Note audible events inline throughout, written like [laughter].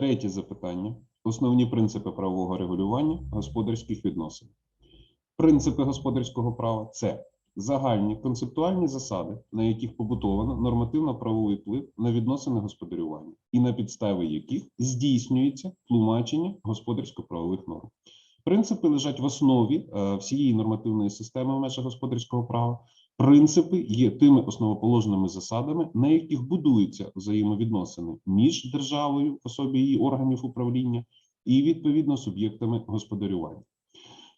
Третє запитання. Основні принципи правового регулювання господарських відносин. Принципи господарського права це загальні концептуальні засади, на яких побутовано нормативно-правовий вплив на відносини господарювання, і на підставі яких здійснюється тлумачення господарсько-правових норм. Принципи лежать в основі е, всієї нормативної системи в межах господарського права. Принципи є тими основоположними засадами, на яких будуються взаємовідносини між державою в особі її органів управління і відповідно суб'єктами господарювання.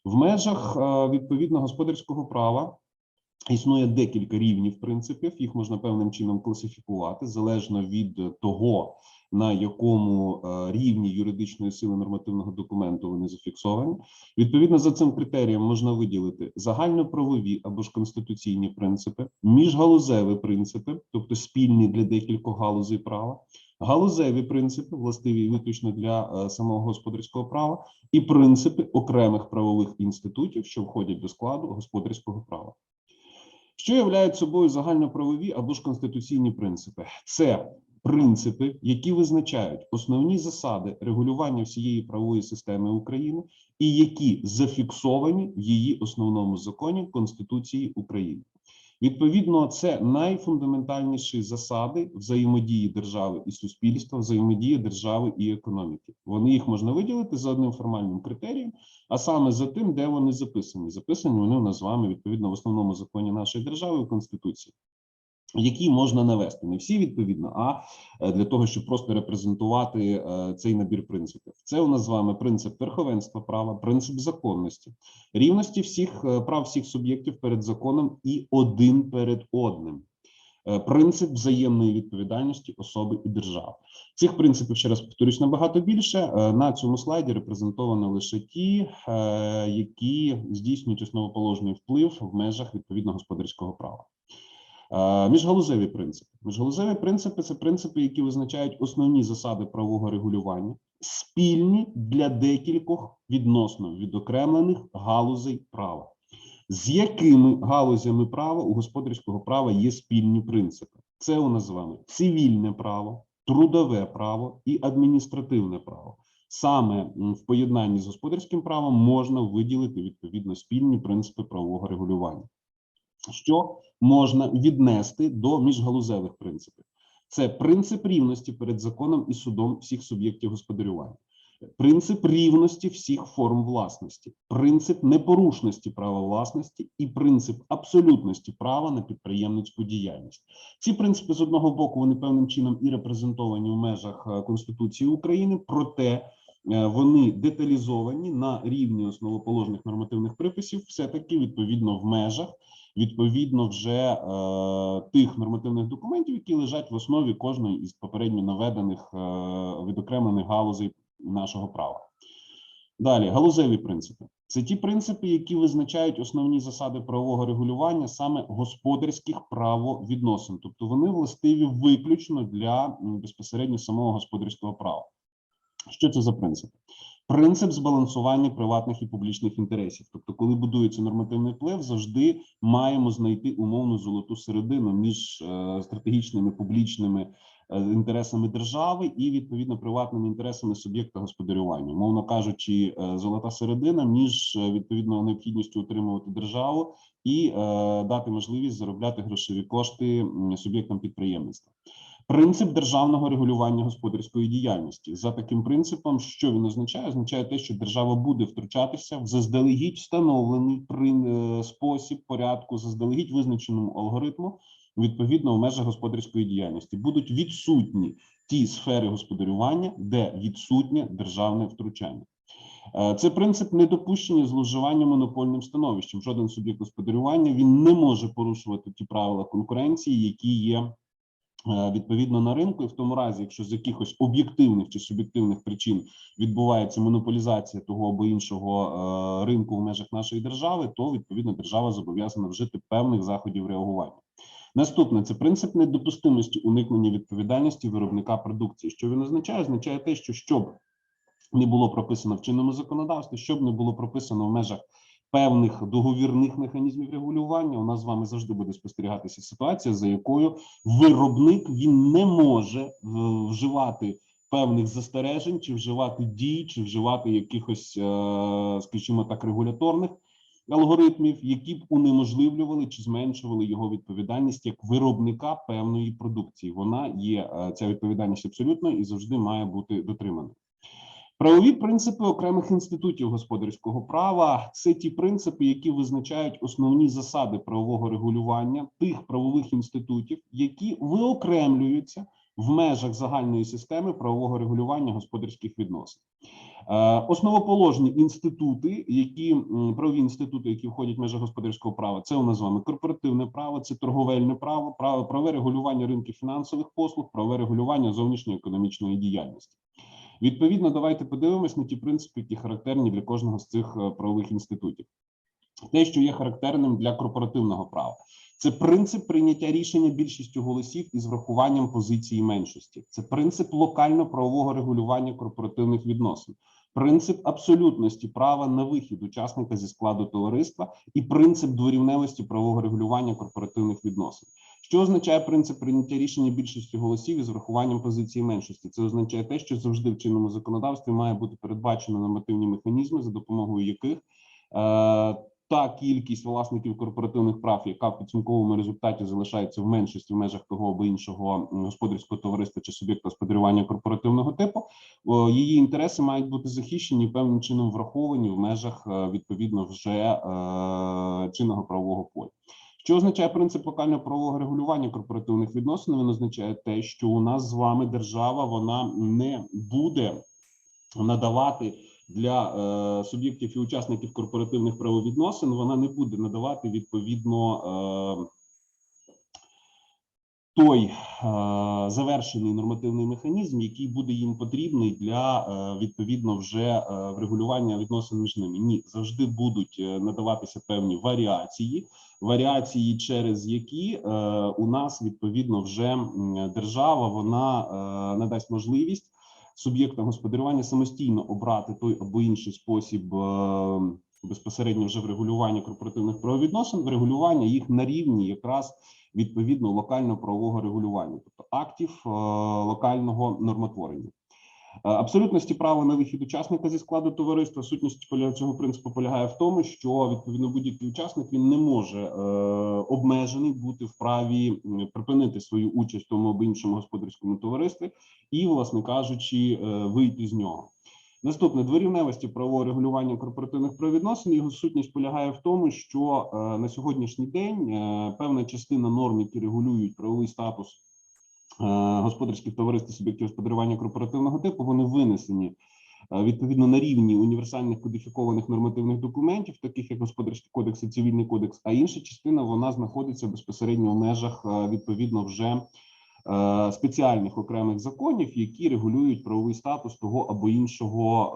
В межах е, відповідно господарського права існує декілька рівнів принципів. Їх можна певним чином класифікувати залежно від того, на якому е, рівні юридичної сили нормативного документу вони зафіксовані. Відповідно за цим критерієм можна виділити загальноправові або ж конституційні принципи, міжгалузеві принципи, тобто спільні для декількох галузей права, галузеві принципи, властиві виключно для е, самого господарського права, і принципи окремих правових інститутів, що входять до складу господарського права. Що являють собою загальноправові або ж конституційні принципи? Це принципи, які визначають основні засади регулювання всієї правової системи України і які зафіксовані в її основному законі Конституції України. Відповідно, це найфундаментальніші засади взаємодії держави і суспільства, взаємодії держави і економіки. Вони їх можна виділити за одним формальним критерієм, а саме за тим, де вони записані. Записані вони у нас з вами відповідно в основному законі нашої держави в Конституції. Які можна навести не всі відповідно, а е, для того, щоб просто репрезентувати е, цей набір принципів. Це у нас з вами принцип верховенства права, принцип законності, рівності всіх е, прав всіх суб'єктів перед законом і один перед одним. Принцип взаємної відповідальності особи і держави. Цих принципів, ще раз повторюсь, набагато більше. На цьому слайді репрезентовано лише ті, які здійснюють основоположний вплив в межах відповідно господарського права. Е, Міжгалузеві принципи. Міжгалузеві принципи це принципи, які визначають основні засади правового регулювання, спільні для декількох відносно відокремлених галузей права. З якими галузями права у господарського права є спільні принципи? Це у нас з вами цивільне право, трудове право і адміністративне право. Саме в поєднанні з господарським правом можна виділити відповідно спільні принципи правового регулювання що можна віднести до міжгалузевих принципів. Це принцип рівності перед законом і судом всіх суб'єктів господарювання, принцип рівності всіх форм власності, принцип непорушності права власності і принцип абсолютності права на підприємницьку діяльність. Ці принципи з одного боку вони певним чином і репрезентовані в межах е, Конституції України, проте е, вони деталізовані на рівні основоположних нормативних приписів, все таки відповідно в межах відповідно вже е, тих нормативних документів, які лежать в основі кожної із попередньо наведених е, відокремлених галузей нашого права. Далі галузеві принципи. Це ті принципи, які визначають основні засади правового регулювання саме господарських правовідносин, тобто вони властиві виключно для безпосередньо самого господарського права. Що це за принципи? Принцип збалансування приватних і публічних інтересів. Тобто, коли будується нормативний вплив, завжди маємо знайти умовну золоту середину між е, стратегічними публічними е, інтересами держави і відповідно приватними інтересами суб'єкта господарювання. Мовно кажучи, е, золота середина між відповідно необхідністю утримувати державу і дати можливість заробляти грошові кошти суб'єктам підприємництва. Принцип державного регулювання господарської діяльності за таким принципом, що він означає? Означає те, що держава буде втручатися в заздалегідь встановлений при е, спосіб порядку, заздалегідь визначеному алгоритму, відповідно в межах господарської діяльності. Будуть відсутні ті сфери господарювання, де відсутнє державне втручання. Е, Це принцип недопущення зловживання монопольним становищем. Жоден суб'єкт господарювання він не може порушувати ті правила конкуренції, які є відповідно на ринку, і в тому разі, якщо з якихось об'єктивних чи суб'єктивних причин відбувається монополізація того або іншого е, ринку в межах нашої держави, то відповідно держава зобов'язана вжити певних заходів реагування. Наступне це принцип недопустимості уникнення відповідальності виробника продукції. Що він означає? Означає те, що щоб не було прописано в чинному законодавстві, щоб не було прописано в межах певних договірних механізмів регулювання, у нас з вами завжди буде спостерігатися ситуація, за якою виробник він не може е, вживати певних застережень, чи вживати дій, чи вживати якихось, е, скажімо так, регуляторних алгоритмів, які б унеможливлювали чи зменшували його відповідальність як виробника певної продукції. Вона є е, ця відповідальність абсолютною і завжди має бути дотримана. Правові принципи окремих інститутів господарського права це ті принципи, які визначають основні засади правового регулювання тих правових інститутів, які виокремлюються в межах загальної системи правового регулювання господарських відносин. Е, Основоположні інститути, які правові інститути, які входять в межі господарського права, це у нас з вами корпоративне право, це торговельне право, право правове регулювання ринків фінансових послуг, правове регулювання зовнішньої економічної діяльності. Відповідно, давайте подивимось на ті принципи, які характерні для кожного з цих е, правових інститутів. Те, що є характерним для корпоративного права, це принцип прийняття рішення більшістю голосів із врахуванням позиції меншості. Це принцип локально-правового регулювання корпоративних відносин, принцип абсолютності права на вихід учасника зі складу товариства і принцип дворівневості правового регулювання корпоративних відносин. Що означає принцип прийняття рішення більшості голосів із врахуванням позиції меншості? Це означає те, що завжди в чинному законодавстві має бути передбачено нормативні механізми, за допомогою яких е, та кількість власників корпоративних прав, яка в підсумковому результаті залишається в меншості в межах того або іншого господарського товариства чи суб'єкта господарювання корпоративного типу, її інтереси мають бути захищені певним чином враховані в межах е, відповідно вже е, чинного правового поля. Що означає принцип локального правового регулювання корпоративних відносин? Він означає те, що у нас з вами держава вона не буде надавати для е, суб'єктів і учасників корпоративних правовідносин, вона не буде надавати відповідно е, той е, завершений нормативний механізм, який буде їм потрібний для відповідно вже врегулювання відносин між ними. Ні, завжди будуть надаватися певні варіації, варіації, через які у нас відповідно вже держава вона надасть можливість суб'єктам господарювання самостійно обрати той або інший спосіб е, безпосередньо вже врегулювання корпоративних правовідносин, врегулювання їх на рівні якраз відповідно локального правового регулювання, тобто актів е, локального нормотворення. Е, Абсолютності права на вихід учасника зі складу товариства сутність цього принципу полягає в тому, що відповідно будь-який учасник він не може е, обмежений бути вправі м, припинити свою участь в тому або іншому господарському товаристві і, власне кажучи, е, вийти з нього. Наступне дворівневості правового регулювання корпоративних правовідносин. Його сутність полягає в тому, що е, на сьогоднішній день е, певна частина норм, які регулюють правовий статус господарських товариств суб'єктів господарювання корпоративного типу, вони винесені е, відповідно на рівні універсальних кодифікованих нормативних документів, таких як господарський кодекс і цивільний кодекс. А інша частина вона знаходиться безпосередньо в межах е, відповідно вже е, спеціальних окремих законів, які регулюють правовий статус того або іншого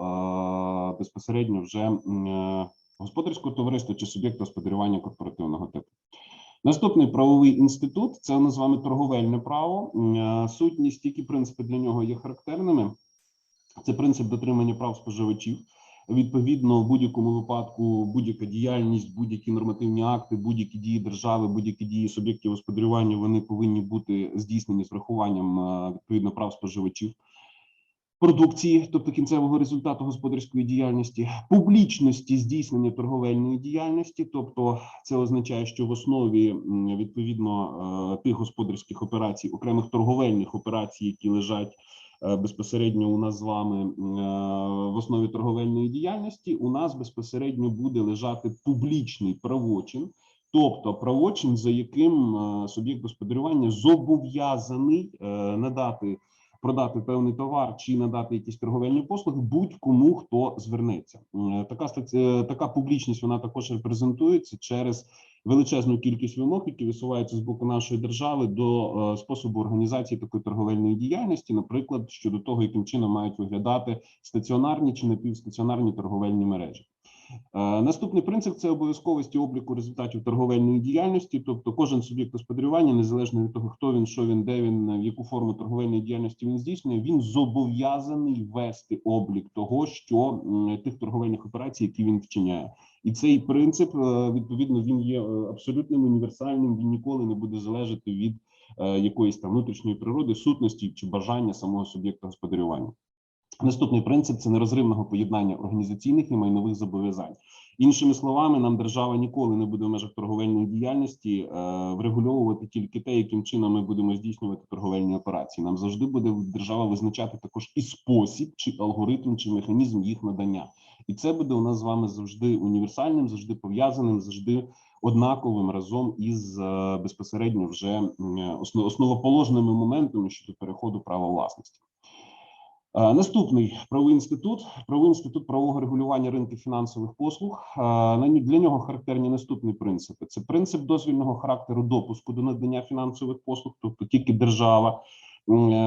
е, безпосередньо вже е, господарського товариства чи суб'єкта господарювання корпоративного типу. Наступний правовий інститут це у з вами торговельне право. Е, Сутність, які принципи для нього є характерними. Це принцип дотримання прав споживачів. Відповідно, в будь-якому випадку будь-яка діяльність, будь-які нормативні акти, будь-які дії держави, будь-які дії суб'єктів господарювання вони повинні бути здійснені з врахуванням е, відповідно прав споживачів продукції, тобто кінцевого результату господарської діяльності, публічності здійснення торговельної діяльності, тобто це означає, що в основі відповідно е, тих господарських операцій, окремих торговельних операцій, які лежать е, безпосередньо у нас з вами е, в основі торговельної діяльності, у нас безпосередньо буде лежати публічний правочин. Тобто правочин, за яким суб'єкт господарювання зобов'язаний надати продати певний товар чи надати якісь торговельні послуги будь-кому, хто звернеться. Така стаці- е, така публічність вона також репрезентується через величезну кількість вимог, які висуваються з боку нашої держави до е, способу організації такої торговельної діяльності, наприклад, щодо того, яким чином мають виглядати стаціонарні чи напівстаціонарні торговельні мережі. Е, Наступний принцип це обов'язковості обліку результатів торговельної діяльності. Тобто, кожен суб'єкт господарювання, незалежно від того, хто він, що він, де він, в яку форму торговельної діяльності він здійснює, він зобов'язаний вести облік того, що тих торговельних операцій, які він вчиняє. І цей принцип е, відповідно він є е, абсолютним універсальним. Він ніколи не буде залежати від е, якоїсь там внутрішньої природи, сутності чи бажання самого суб'єкта господарювання. Наступний принцип це нерозривного поєднання організаційних і майнових зобов'язань. Іншими словами, нам держава ніколи не буде в межах торговельної діяльності е, врегульовувати тільки те, яким чином ми будемо здійснювати торговельні операції. Нам завжди буде держава визначати також і спосіб, чи алгоритм, чи механізм їх надання. І це буде у нас з вами завжди універсальним, завжди пов'язаним, завжди однаковим разом із е, безпосередньо вже м, основоположними моментами щодо переходу права власності. Е, Наступний правовий інститут, правовий інститут правового регулювання ринків фінансових послуг. Е, для нього характерні наступні принципи: це принцип дозвільного характеру допуску до надання фінансових послуг, тобто тільки держава е,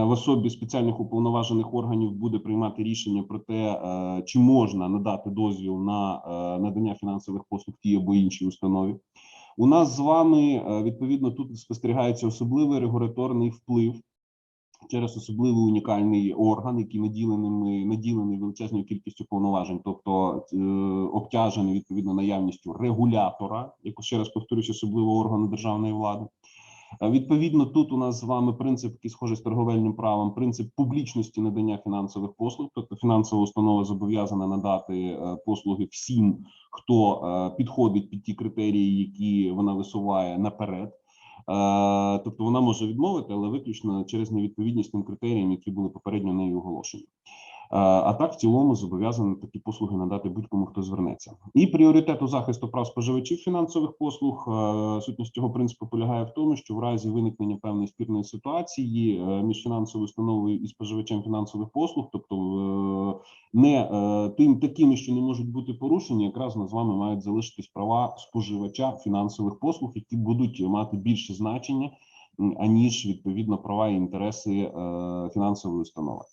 в особі спеціальних уповноважених органів буде приймати рішення про те, чи можна надати дозвіл на надання фінансових послуг тій або іншій установі. У нас з вами відповідно тут спостерігається особливий регуляторний вплив через особливий унікальний орган, який наділений, наділений величезною кількістю повноважень, тобто е, обтяжений відповідно наявністю регулятора, як ще раз повторюсь, особливого органу державної влади. Е, Відповідно, тут у нас з вами принцип, який схожий з торговельним правом, принцип публічності надання фінансових послуг. Тобто фінансова установа зобов'язана надати е, послуги всім, хто підходить під ті критерії, які вона висуває наперед. Тобто вона може відмовити, але виключно через невідповідність тим критеріям, які були попередньо нею оголошені. А так, в цілому зобов'язані такі послуги надати будь-кому, хто звернеться. І пріоритету захисту прав споживачів фінансових послуг е, сутність цього принципу полягає в тому, що в разі виникнення певної спірної ситуації е, між фінансовою установою і споживачем фінансових послуг, тобто е, не тим такими, що не можуть бути порушені, якраз з вами мають залишитись права споживача фінансових послуг, які будуть мати більше значення аніж відповідно права і інтереси фінансової установи.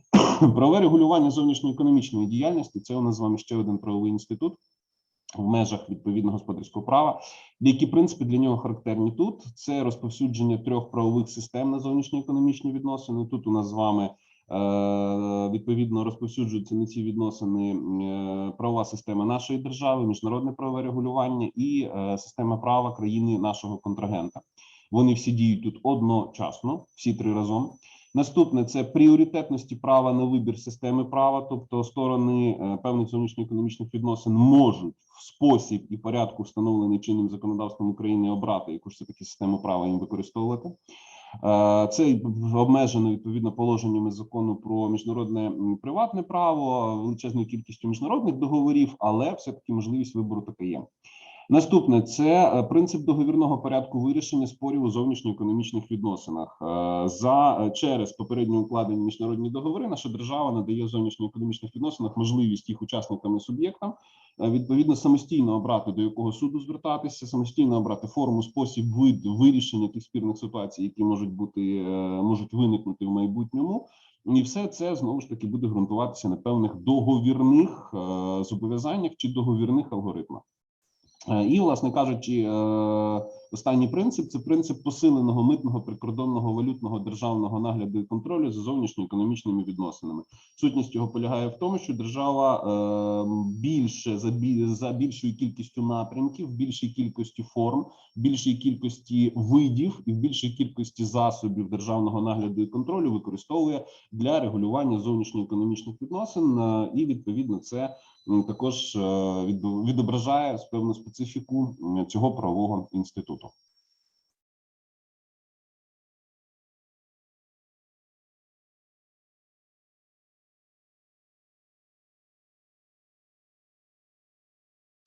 [coughs] Правове регулювання зовнішньоекономічної діяльності це у нас з вами ще один правовий інститут в межах відповідно господарського права. Деякі принципи для нього характерні тут. Це розповсюдження трьох правових систем на зовнішньоекономічні відносини. Тут у нас з вами е, відповідно розповсюджуються на ці відносини е, правова система нашої держави, міжнародне правове регулювання і е, система права країни нашого контрагента. Вони всі діють тут одночасно, всі три разом. Наступне це пріоритетності права на вибір системи права, тобто сторони е, певних зовнішньоекономічних відносин можуть в спосіб і порядку, встановлений чинним законодавством України, обрати яку ж це таки систему права їм використовувати. Е, Це обмежено відповідно положеннями закону про міжнародне приватне право, величезною кількістю міжнародних договорів, але все таки можливість вибору така є. Наступне це е, принцип договірного порядку вирішення спорів у зовнішньоекономічних відносинах. Е, За е, через попередньо укладені міжнародні договори наша держава надає зовнішньоекономічних відносинах можливість їх учасникам і суб'єктам відповідно самостійно обрати до якого суду звертатися, самостійно обрати форму, спосіб вид вирішення тих спірних ситуацій, які можуть бути можуть виникнути в майбутньому. І все це знову ж таки буде ґрунтуватися на певних договірних зобов'язаннях чи договірних алгоритмах. Е, І, власне кажучи, е, останній принцип це принцип посиленого митного прикордонного валютного державного нагляду і контролю за зовнішньоекономічними відносинами. Сутність його полягає в тому, що держава е, більше за за більшою кількістю напрямків, більшій кількості форм, більшій кількості видів і в більшій кількості засобів державного нагляду і контролю використовує для регулювання зовнішньоекономічних відносин, е, і відповідно це також е, відображає певну специфіку цього правового інституту. example.